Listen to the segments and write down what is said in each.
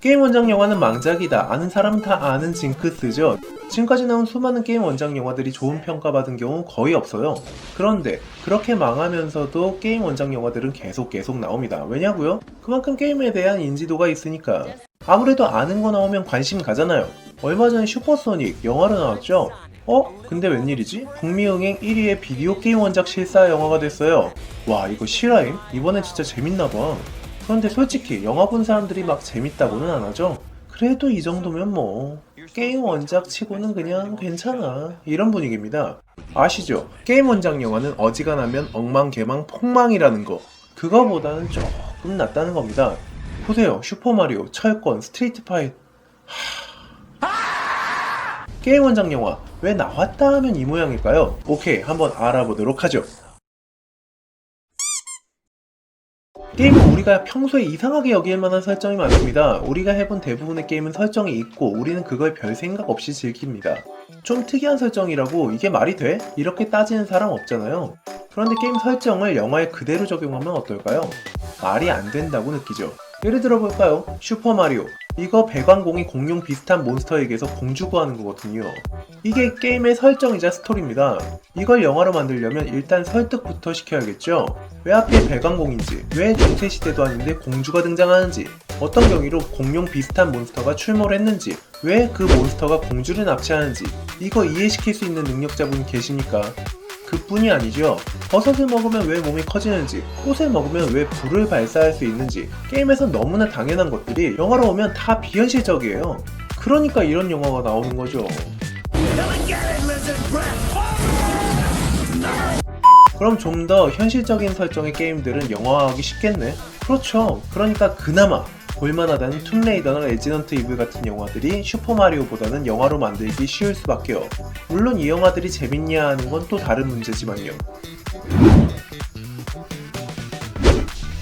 게임 원작 영화는 망작이다. 아는 사람은 다 아는 징크스죠. 지금까지 나온 수많은 게임 원작 영화들이 좋은 평가받은 경우 거의 없어요. 그런데 그렇게 망하면서도 게임 원작 영화들은 계속 계속 나옵니다. 왜냐고요? 그만큼 게임에 대한 인지도가 있으니까. 아무래도 아는 거 나오면 관심 가잖아요. 얼마 전에 슈퍼소닉 영화로 나왔죠? 어? 근데 웬일이지? 북미응행 1위의 비디오 게임 원작 실사 영화가 됐어요. 와 이거 실화임? 이번엔 진짜 재밌나봐. 그런데 솔직히 영화 본 사람들이 막 재밌다고는 안 하죠? 그래도 이 정도면 뭐 게임 원작 치고는 그냥 괜찮아 이런 분위기입니다. 아시죠? 게임 원작 영화는 어지간하면 엉망 개망 폭망이라는 거 그거보다는 조금 낫다는 겁니다. 보세요 슈퍼마리오, 철권, 스트리트 파이터 게임 원작 영화 왜 나왔다 하면 이 모양일까요? 오케이 한번 알아보도록 하죠. 게임은 우리가 평소에 이상하게 여길 만한 설정이 많습니다. 우리가 해본 대부분의 게임은 설정이 있고 우리는 그걸 별 생각 없이 즐깁니다. 좀 특이한 설정이라고 이게 말이 돼? 이렇게 따지는 사람 없잖아요. 그런데 게임 설정을 영화에 그대로 적용하면 어떨까요? 말이 안 된다고 느끼죠. 예를 들어 볼까요? 슈퍼마리오. 이거 배관공이 공룡 비슷한 몬스터에게서 공주 구하는 거거든요. 이게 게임의 설정이자 스토리입니다. 이걸 영화로 만들려면 일단 설득부터 시켜야겠죠. 왜 하필 배관공인지, 왜 중세시대도 아닌데 공주가 등장하는지, 어떤 경위로 공룡 비슷한 몬스터가 출몰 했는지, 왜 그 몬스터가 공주를 납치하는지, 이거 이해시킬 수 있는 능력자분 계십니까? 그뿐이 아니죠. 버섯을 먹으면 왜 몸이 커지는지, 꽃을 먹으면 왜 불을 발사할 수 있는지, 게임에서 너무나 당연한 것들이 영화로 오면 다 비현실적이에요. 그러니까 이런 영화가 나오는 거죠. 그럼 좀 더 현실적인 설정의 게임들은 영화화하기 쉽겠네? 그렇죠. 그러니까 그나마 볼만하다는 툼레이더나 레지던트 이블 같은 영화들이 슈퍼마리오보다는 영화로 만들기 쉬울 수밖에요. 물론 이 영화들이 재밌냐 하는 건 또 다른 문제지만요.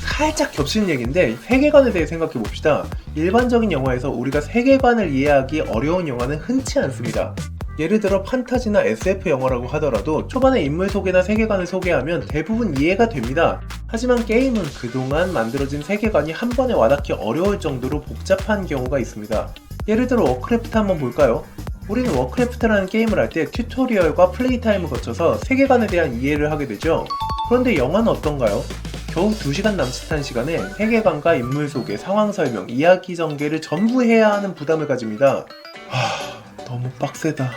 살짝 겹치는 얘기인데 세계관에 대해 생각해 봅시다. 일반적인 영화에서 우리가 세계관을 이해하기 어려운 영화는 흔치 않습니다. 예를 들어 판타지나 SF 영화라고 하더라도 초반에 인물 소개나 세계관을 소개하면 대부분 이해가 됩니다. 하지만 게임은 그동안 만들어진 세계관이 한 번에 와닿기 어려울 정도로 복잡한 경우가 있습니다. 예를 들어 워크래프트 한번 볼까요? 우리는 워크래프트라는 게임을 할 때 튜토리얼과 플레이 타임을 거쳐서 세계관에 대한 이해를 하게 되죠. 그런데 영화는 어떤가요? 겨우 2시간 남짓한 시간에 세계관과 인물 소개, 상황 설명, 이야기 전개를 전부 해야 하는 부담을 가집니다. 하, 너무 빡세다.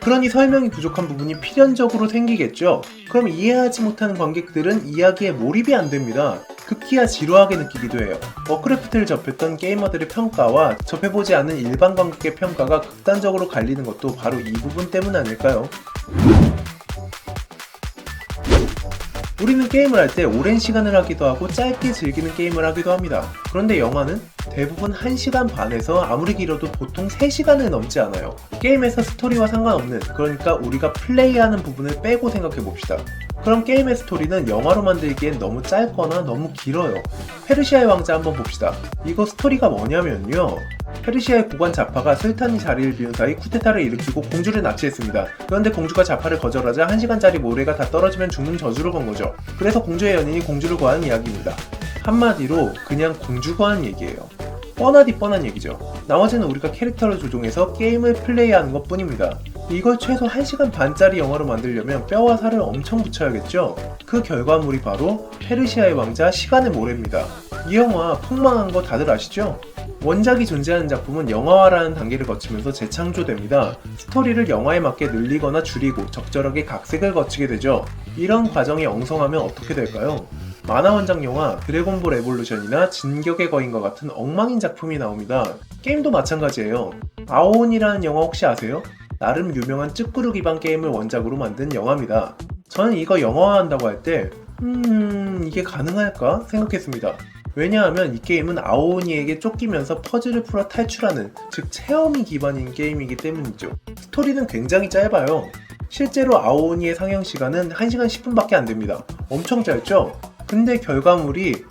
그러니 설명이 부족한 부분이 필연적으로 생기겠죠. 그럼 이해하지 못하는 관객들은 이야기에 몰입이 안 됩니다. 극히야 지루하게 느끼기도 해요. 워크래프트를 접했던 게이머들의 평가와 접해보지 않은 일반 관객의 평가가 극단적으로 갈리는 것도 바로 이 부분 때문 아닐까요? 우리는 게임을 할 때 오랜 시간을 하기도 하고 짧게 즐기는 게임을 하기도 합니다. 그런데 영화는 대부분 1시간 반에서 아무리 길어도 보통 3시간을 넘지 않아요. 게임에서 스토리와 상관없는 그러니까 우리가 플레이하는 부분을 빼고 생각해 봅시다. 그럼 게임의 스토리는 영화로 만들기엔 너무 짧거나 너무 길어요. 페르시아의 왕자 한번 봅시다. 이거 스토리가 뭐냐면요. 페르시아의 고관 자파가 술탄이 자리를 비운 사이 쿠데타를 일으키고 공주를 납치했습니다. 그런데 공주가 자파를 거절하자 1시간짜리 모래가 다 떨어지면 죽는 저주를 건 거죠. 그래서 공주의 연인이 공주를 구하는 이야기입니다. 한마디로 그냥 공주 구하는 얘기예요. 뻔하디 뻔한 얘기죠. 나머지는 우리가 캐릭터를 조종해서 게임을 플레이하는 것 뿐입니다. 이걸 최소 1시간 반짜리 영화로 만들려면 뼈와 살을 엄청 붙여야겠죠? 그 결과물이 바로 페르시아의 왕자 시간의 모래입니다. 이 영화 폭망한 거 다들 아시죠? 원작이 존재하는 작품은 영화화라는 단계를 거치면서 재창조됩니다. 스토리를 영화에 맞게 늘리거나 줄이고 적절하게 각색을 거치게 되죠. 이런 과정이 엉성하면 어떻게 될까요? 만화 원작 영화 드래곤볼 에볼루션이나 진격의 거인과 같은 엉망인 작품이 나옵니다. 게임도 마찬가지예요. 아오온이라는 영화 혹시 아세요? 나름 유명한 찌끄루 기반 게임을 원작으로 만든 영화입니다. 저는 이거 영화화한다고 할 때, 음, 이게 가능할까? 생각했습니다. 왜냐하면 이 게임은 아오니에게 쫓기면서 퍼즐을 풀어 탈출하는, 즉 체험이 기반인 게임이기 때문이죠. 스토리는 굉장히 짧아요. 실제로 아오니의 상영 시간은 1시간 10분밖에 안 됩니다. 엄청 짧죠? 근데 결과물이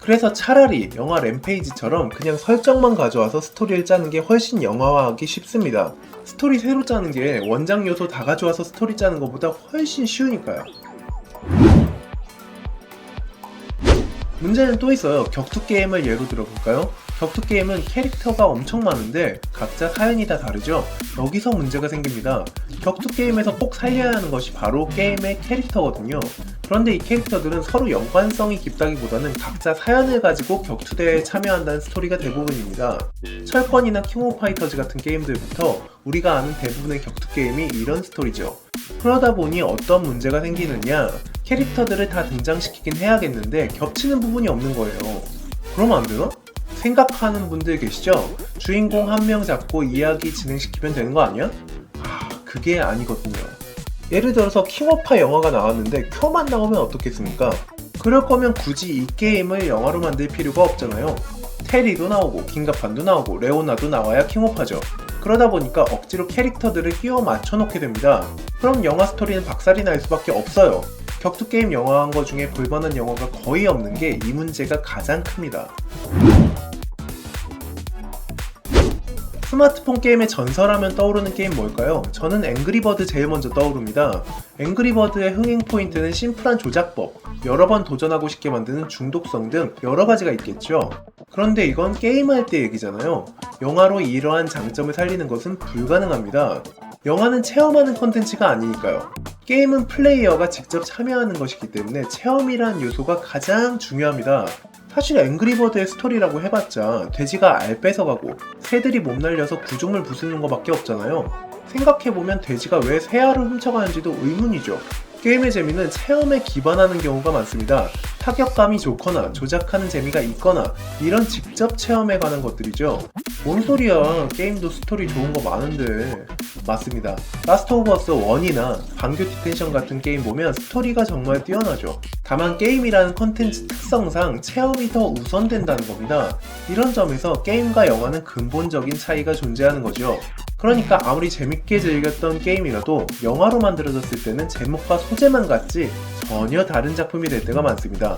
그래서 차라리 영화 램페이지처럼 그냥 설정만 가져와서 스토리를 짜는 게 훨씬 영화화하기 쉽습니다. 스토리 새로 짜는 게 원작 요소 다 가져와서 스토리 짜는 것보다 훨씬 쉬우니까요. 문제는 또 있어요. 격투 게임을 예로 들어볼까요? 격투 게임은 캐릭터가 엄청 많은데 각자 사연이 다 다르죠? 여기서 문제가 생깁니다. 격투 게임에서 꼭 살려야 하는 것이 바로 게임의 캐릭터거든요. 그런데 이 캐릭터들은 서로 연관성이 깊다기보다는 각자 사연을 가지고 격투 대회에 참여한다는 스토리가 대부분입니다. 철권이나 킹 오브 파이터즈 같은 게임들부터 우리가 아는 대부분의 격투 게임이 이런 스토리죠. 그러다 보니 어떤 문제가 생기느냐 캐릭터들을 다 등장시키긴 해야겠는데 겹치는 부분이 없는 거예요. 그러면 안 되나? 생각하는 분들 계시죠? 주인공 한 명 잡고 이야기 진행시키면 되는 거 아니야? 아, 그게 아니거든요. 예를 들어서 킹오파 영화가 나왔는데 켜만 나오면 어떻겠습니까? 그럴 거면 굳이 이 게임을 영화로 만들 필요가 없잖아요. 테리도 나오고 긴가판도 나오고 레오나도 나와야 킹오파죠. 그러다 보니까 억지로 캐릭터들을 끼워 맞춰 놓게 됩니다. 그럼 영화 스토리는 박살이 날 수밖에 없어요. 격투 게임 영화한 거 중에 볼만한 영화가 거의 없는 게 이 문제가 가장 큽니다. 스마트폰 게임의 전설하면 떠오르는 게임 뭘까요? 저는 앵그리버드 제일 먼저 떠오릅니다. 앵그리버드의 흥행 포인트는 심플한 조작법, 여러 번 도전하고 싶게 만드는 중독성 등 여러 가지가 있겠죠. 그런데 이건 게임할 때 얘기잖아요. 영화로 이러한 장점을 살리는 것은 불가능합니다. 영화는 체험하는 컨텐츠가 아니니까요. 게임은 플레이어가 직접 참여하는 것이기 때문에 체험이란 요소가 가장 중요합니다. 사실 앵그리버드의 스토리라고 해봤자 돼지가 알 뺏어가고 새들이 못 날려서 구조물 부수는 것밖에 없잖아요. 생각해보면 돼지가 왜 새알을 훔쳐가는지도 의문이죠. 게임의 재미는 체험에 기반하는 경우가 많습니다. 타격감이 좋거나 조작하는 재미가 있거나 이런 직접 체험에 관한 것들이죠. 뭔 소리야? 게임도 스토리 좋은 거 많은데. 맞습니다. 라스트 오브 어스 1이나 방교 디텐션 같은 게임 보면 스토리가 정말 뛰어나죠. 다만 게임이라는 컨텐츠 특성상 체험이 더 우선된다는 겁니다. 이런 점에서 게임과 영화는 근본적인 차이가 존재하는 거죠 그러니까 아무리 재밌게 즐겼던 게임이라도 영화로 만들어졌을 때는 제목과 소재만 같지 전혀 다른 작품이 될 때가 많습니다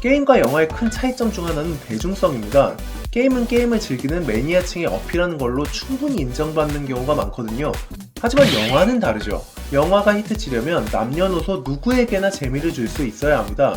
게임과 영화의 큰 차이점 중 하나는 대중성입니다. 게임은 게임을 즐기는 매니아층에 어필하는 걸로 충분히 인정받는 경우가 많거든요. 하지만 영화는 다르죠. 영화가 히트치려면 남녀노소 누구에게나 재미를 줄 수 있어야 합니다.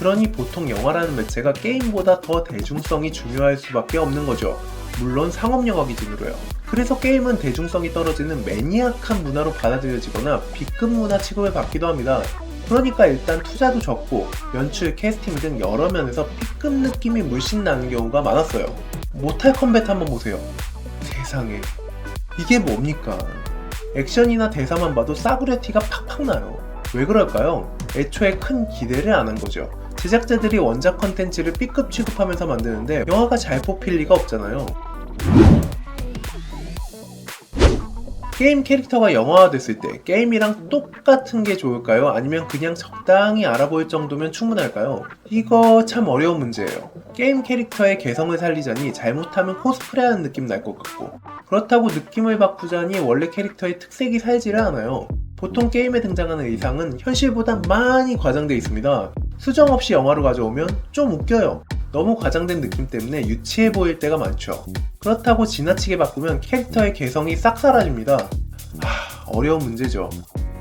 그러니 보통 영화라는 매체가 게임보다 더 대중성이 중요할 수밖에 없는 거죠. 물론 상업영화 기준으로요. 그래서 게임은 대중성이 떨어지는 매니악한 문화로 받아들여지거나 B급 문화 취급을 받기도 합니다. 그러니까 일단 투자도 적고 연출, 캐스팅 등 여러 면에서 B급 느낌이 물씬 나는 경우가 많았어요. 모탈 컴뱃 한번 보세요. 세상에. 이게 뭡니까? 액션이나 대사만 봐도 싸구려 티가 팍팍 나요. 왜 그럴까요? 애초에 큰 기대를 안 한 거죠. 제작자들이 원작 컨텐츠를 B급 취급하면서 만드는데 영화가 잘 뽑힐 리가 없잖아요. 게임 캐릭터가 영화화 됐을 때 게임이랑 똑같은 게 좋을까요? 아니면 그냥 적당히 알아보일 정도면 충분할까요? 이거 참 어려운 문제예요. 게임 캐릭터의 개성을 살리자니 잘못하면 코스프레하는 느낌 날 것 같고 그렇다고 느낌을 바꾸자니 원래 캐릭터의 특색이 살지를 않아요. 보통 게임에 등장하는 의상은 현실보다 많이 과장되어 있습니다. 수정 없이 영화로 가져오면 좀 웃겨요. 너무 과장된 느낌 때문에 유치해 보일 때가 많죠. 그렇다고 지나치게 바꾸면 캐릭터의 개성이 싹 사라집니다. 하, 어려운 문제죠.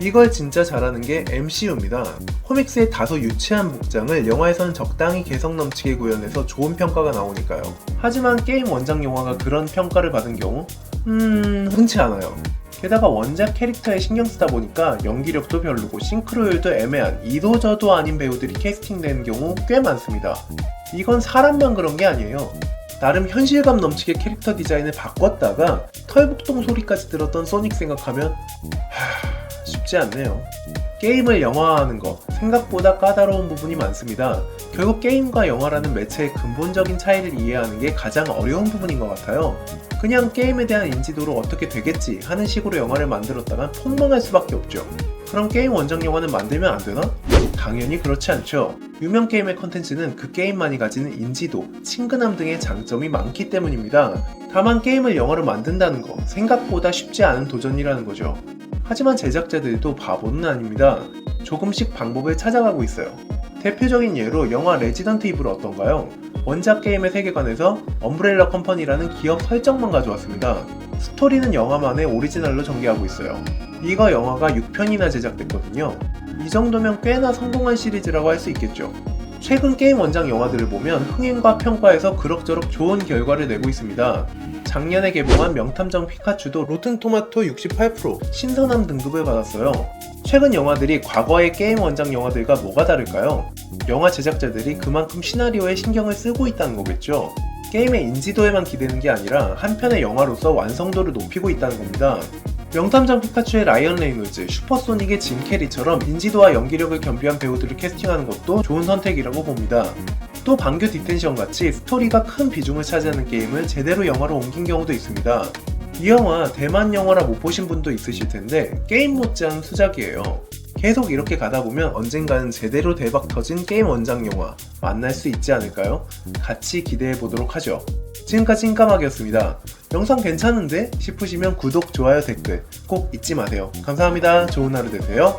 이걸 진짜 잘하는 게 MCU입니다. 코믹스의 다소 유치한 복장을 영화에서는 적당히 개성 넘치게 구현해서 좋은 평가가 나오니까요. 하지만 게임 원작 영화가 그런 평가를 받은 경우, 음, 흔치 않아요. 게다가 원작 캐릭터에 신경 쓰다 보니까 연기력도 별로고 싱크로율도 애매한 이도저도 아닌 배우들이 캐스팅되는 경우 꽤 많습니다. 이건 사람만 그런 게 아니에요. 나름 현실감 넘치게 캐릭터 디자인을 바꿨다가 털북동 소리까지 들었던 소닉 생각하면 하... 쉽지 않네요. 게임을 영화화하는 거 생각보다 까다로운 부분이 많습니다. 결국 게임과 영화라는 매체의 근본적인 차이를 이해하는 게 가장 어려운 부분인 것 같아요. 그냥 게임에 대한 인지도로 어떻게 되겠지 하는 식으로 영화를 만들었다간 폭망할 수밖에 없죠. 그럼 게임 원작 영화는 만들면 안 되나? 당연히 그렇지 않죠. 유명 게임의 컨텐츠는 그 게임만이 가지는 인지도, 친근함 등의 장점이 많기 때문입니다. 다만 게임을 영화로 만든다는 거 생각보다 쉽지 않은 도전이라는 거죠. 하지만 제작자들도 바보는 아닙니다. 조금씩 방법을 찾아가고 있어요. 대표적인 예로 영화 레지던트 이블 어떤가요? 원작 게임의 세계관에서 엄브렐라 컴퍼니라는 기업 설정만 가져왔습니다. 스토리는 영화만의 오리지널로 전개하고 있어요. 이거 영화가 6편이나 제작됐거든요. 이 정도면 꽤나 성공한 시리즈라고 할 수 있겠죠. 최근 게임 원작 영화들을 보면 흥행과 평가에서 그럭저럭 좋은 결과를 내고 있습니다. 작년에 개봉한 명탐정 피카츄도 로튼토마토 68% 신선함 등급을 받았어요. 최근 영화들이 과거의 게임 원작 영화들과 뭐가 다를까요? 영화 제작자들이 그만큼 시나리오에 신경을 쓰고 있다는 거겠죠. 게임의 인지도에만 기대는 게 아니라 한 편의 영화로서 완성도를 높이고 있다는 겁니다. 명탐정 피카츄의 라이언 레이놀즈, 슈퍼소닉의 짐 캐리처럼 인지도와 연기력을 겸비한 배우들을 캐스팅하는 것도 좋은 선택이라고 봅니다. 또 방교 디텐션 같이 스토리가 큰 비중을 차지하는 게임을 제대로 영화로 옮긴 경우도 있습니다. 이 영화 대만 영화라 못 보신 분도 있으실 텐데 게임 못지않은 수작이에요. 계속 이렇게 가다 보면 언젠가는 제대로 대박 터진 게임 원작 영화 만날 수 있지 않을까요? 같이 기대해 보도록 하죠. 지금까지 흰까마귀였습니다. 영상 괜찮은데 싶으시면 구독, 좋아요, 댓글 꼭 잊지 마세요. 감사합니다. 좋은 하루 되세요.